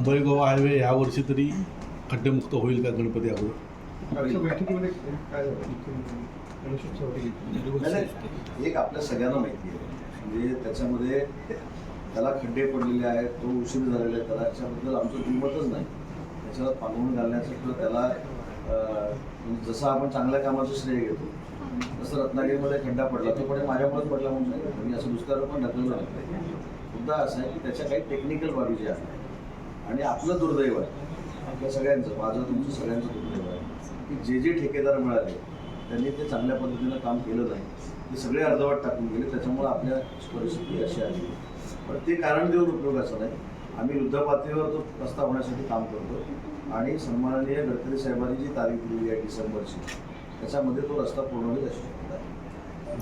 Mumbai Goa highway यावर्षी तरी खड्डेमुक्त होईल का गणपती अगोदर. एक आपल्या सगळ्यांना माहिती आहे. म्हणजे त्याच्यामध्ये त्याला खड्डे पडलेले आहेत तो उशीर झालेला आहे त्याला याच्याबद्दल आमचं दुमतच नाही. त्याच्याला पांघरून घालण्याचं किंवा त्याला म्हणजे जसं आपण चांगल्या कामाचं श्रेय घेतो तसं रत्नागिरीमध्ये खड्डा पडला तो पण माझ्यामुळेच पडला म्हणून मी असं दुसऱ्यावर पण ढकललं नाही मुद्दा असा आहे की त्याच्या काही टेक्निकल बाबी ज्या आहेत आणि आपलं दुर्दैव आहे. आपल्या सगळ्यांचं माझं तुमचं सगळ्यांचं दुर्दैव आहे. की जे जे ठेकेदार मिळाले त्यांनी ते चांगल्या पद्धतीनं काम केलं नाही. ते सगळे अर्धवट टाकून गेले त्याच्यामुळे आपल्या परिस्थिती अशी आली पण ते कारण देऊन उपयोगाचं नाही. आम्ही युद्धपातळीवर तो रस्ता होण्यासाठी काम करतो. आणि सन्माननीय गडकरी साहेबांनी जी तारीख दिलेली आहे डिसेंबरची त्याच्यामध्ये तो रस्ता पूर्ण होईल अशी शक्यता आहे